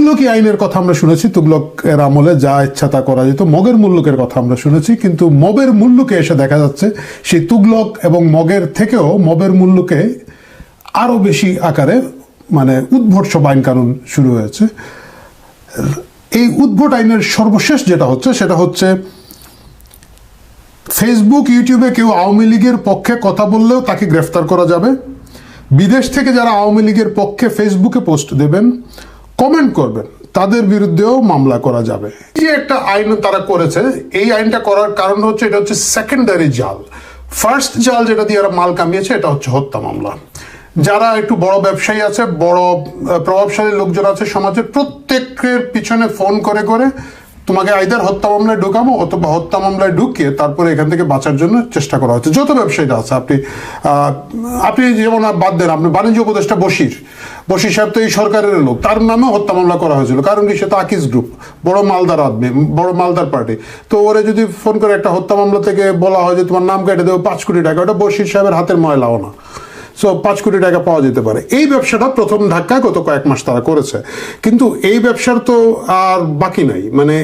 তুগলকি আইনের কথা আমরা শুনেছি, তুগলকের আমলে যা ইচ্ছা তা করা যেত, মগের মুল্লুকের কথা আমরা শুনেছি, কিন্তু মবের মুল্লুকে এসে দেখা যাচ্ছে, সেই তুগলক এবং মগের থেকেও মবের মুল্লুকে আরও বেশি আকারে মানে উদ্ভট সব আইন কানুন শুরু হয়েছে। এই উদ্ভট আইনের সর্বশেষ যেটা হচ্ছে, সেটা হচ্ছে ফেসবুক ইউটিউবে কেউ আওয়ামী লীগের পক্ষে কথা বললেও তাকে গ্রেফতার করা যাবে। বিদেশ থেকে যারা আওয়ামী লীগের পক্ষে ফেসবুকে পোস্ট দেবেন কমেন্ট করবেন, তাদের বিরুদ্ধেও মামলা করা যাবে। এই একটা আইন তারা করেছে, এই আইনটা করার কারণ হচ্ছে, এটা হচ্ছে সেকেন্ডারি জাল ফার্স্ট জাল যেটা দিয়ে এরা মাল কামিয়েছে, এটা হচ্ছে হত্যা মামলা। যারা একটু বড় ব্যবসায়ী আছে, বড় প্রভাবশালী লোকজন আছে সমাজের প্রত্যেকের পিছনে ফোন করে করে তোমাকে আইদার হত্যা মামলায় ঢুকাবো অথবা হত্যা মামলায় ঢুকিয়ে তারপরে এখান থেকে বাঁচার জন্য চেষ্টা করা হচ্ছে যত ব্যবসায়ীরা আছে, আপনি আপনি যেমন বাদ দেন, আপনি বাণিজ্য উপদেষ্টা বসির বসির সাহেব তো এই সরকারের লোক। তার নামে হত্যা মামলা করা হয়েছিল, কারণ কি? সে তো আকিস গ্রুপ বড় মালদার আদমি, বড় মালদার পার্টি তো ওরে যদি ফোন করে একটা হত্যা মামলা থেকে বলা হয় যে তোমার নাম কেটে দেবো, পাঁচ কোটি টাকা, ওটা বসির সাহেবের হাতের ময়লাও না। সো পাঁচ কোটি টাকা পাওয়া যেতে পারে। এই ব্যবসাটা প্রথম ধাক্কায় গত কয়েক মাস তারা করেছে। কিন্তু এই ব্যবসার তো আর বাকি নাই। মানে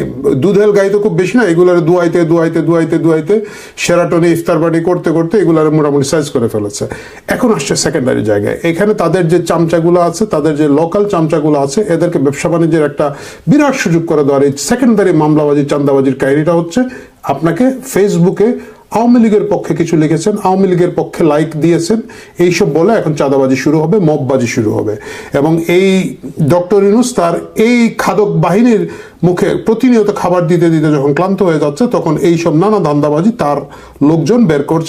দুধের গাই তো খুব বেশি না। এগুলার দুয়াইতে দুয়াইতে দুয়াইতে দুয়াইতে সেরাটনে ইফতার পার্টি করতে করতে এগুলার মোটামুটি সাইজ করে ফেলেছে। এখন আসছে সেকেন্ডারি জায়গায়। এখানে তাদের যে চামচাগুলো আছে, তাদের যে লোকাল চামচাগুলো আছে, এদেরকে ব্যবসা বাণিজ্যের একটা বিরাট সুযোগ করে দেওয়ার এই সেকেন্ডারি মামলাবাজি চান্দাবাজির কাহিনীটা হচ্ছে, আপনাকে ফেসবুকে আওয়ামী লীগের পক্ষে কিছু লিখেছেন, আওয়ামী লীগের পক্ষে লাইক দিয়েছেন। এইসব বলে এখন চাঁদাবাজি শুরু হবে মববাজি শুরু হবে। এবং এই ডক্টর ইনুস তার এই খাদক বাহিনীর মুখে প্রতিনিয়ত খাবার দিতে দিতে যখন ক্লান্ত হয়ে যাচ্ছে, তখন এইসব নানা ধান্দাবাজি তার লোকজন বের করছে।